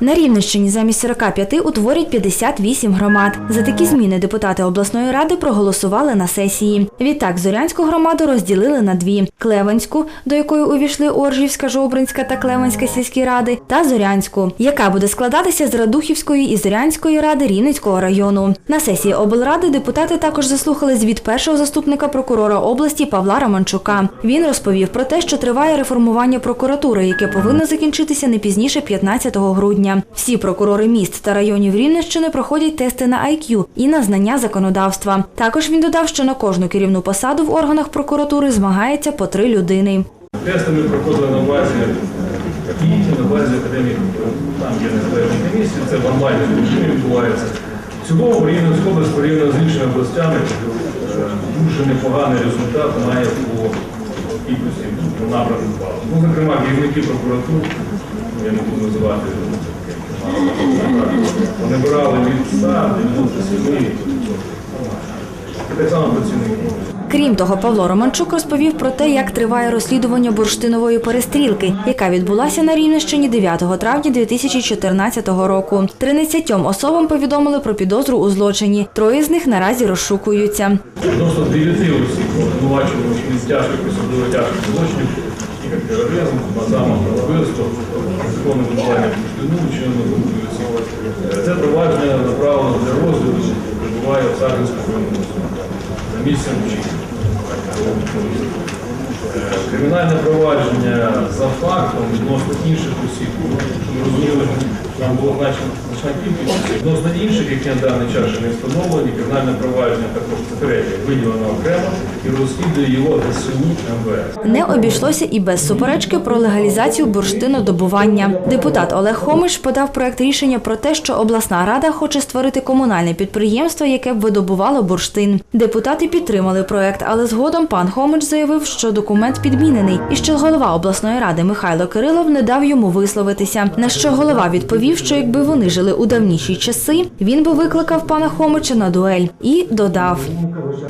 На Рівненщині замість 45 утворять 58 громад. За такі зміни депутати обласної ради проголосували на сесії. Відтак Зорянську громаду розділили на дві: Клевенську, до якої увійшли Оржівська, Жовбринська та Клевенська сільські ради, та Зорянську, яка буде складатися з Радухівської і Зорянської ради Рівненського району. На сесії облради депутати також заслухали звіт першого заступника прокурора області Павла Романчука. Він розповів про те, що триває реформування прокуратури, яке повинно закінчитися не пізніше 15 грудня. Всі прокурори міст та районів Рівненщини проходять тести на IQ і на знання законодавства. Також він додав, що на кожну керівну посаду в органах прокуратури змагається по три людини. Тести ми проходили на базі КІТі, на базі академії, там є незалежні комісії, це в онлайному режимі відбувається. В Рівненській області порівняно з іншими областями е, дуже непоганий результат має по кількості по напрямку. Ну, зокрема, керівники прокуратур, я не буду називати, вони брали від 100 до 97 і так само працівники. Крім того, Павло Романчук розповів про те, як триває розслідування бурштинової перестрілки, яка відбулася на Рівненщині 9 травня 2014 року. 13 особам повідомили про підозру у злочині. Троє з них наразі розшукуються. Відносно 9 осіб обвинувачено тяжких особливо тяжких злочинів, як тероризм, замах на вбивство, законне вибування бурштину, вчинено групою осіб. Е, Це провадження направлено для розгляду, перебуває в Сарненському районному за місцем вчинення. Е, Кримінальне провадження за фактом відносно інших осіб, щоб розуміли, там було значна кількість. Відносно інших, які на даний час ще не встановлені, кримінальне провадження також це виділено окремо і розслідує його ДСУ МВС. Не обійшлося і без суперечки про легалізацію бурштинодобування. Депутат Олег Хомич подав проект рішення про те, що обласна рада хоче створити комунальне підприємство, яке б видобувало бурштин. Депутати підтримали проект, але згодом пан Хомич заявив, що документ підмінений, і що голова обласної ради Михайло Кирилов не дав йому висловитися. На що голова відповів, що якби вони жили у давніші часи, він би викликав пана Хомича на дуель і додав.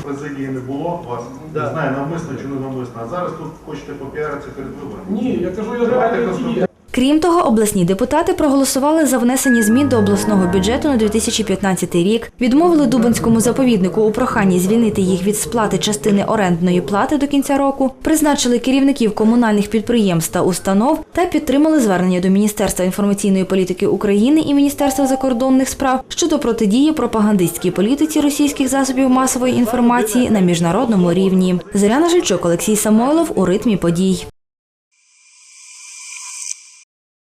Президії не було вас. Не знаю, навмисно чи не навмисно. А зараз тут хочете попіаритися перед виборами. Ні, я кажу, я Давайте. Крім того, обласні депутати проголосували за внесення змін до обласного бюджету на 2015 рік, відмовили Дубинському заповіднику у проханні звільнити їх від сплати частини орендної плати до кінця року, призначили керівників комунальних підприємств та установ та підтримали звернення до Міністерства інформаційної політики України і Міністерства закордонних справ щодо протидії пропагандистській політиці російських засобів масової інформації на міжнародному рівні. Зоряна Жильчук, Олексій Самойлов у ритмі подій.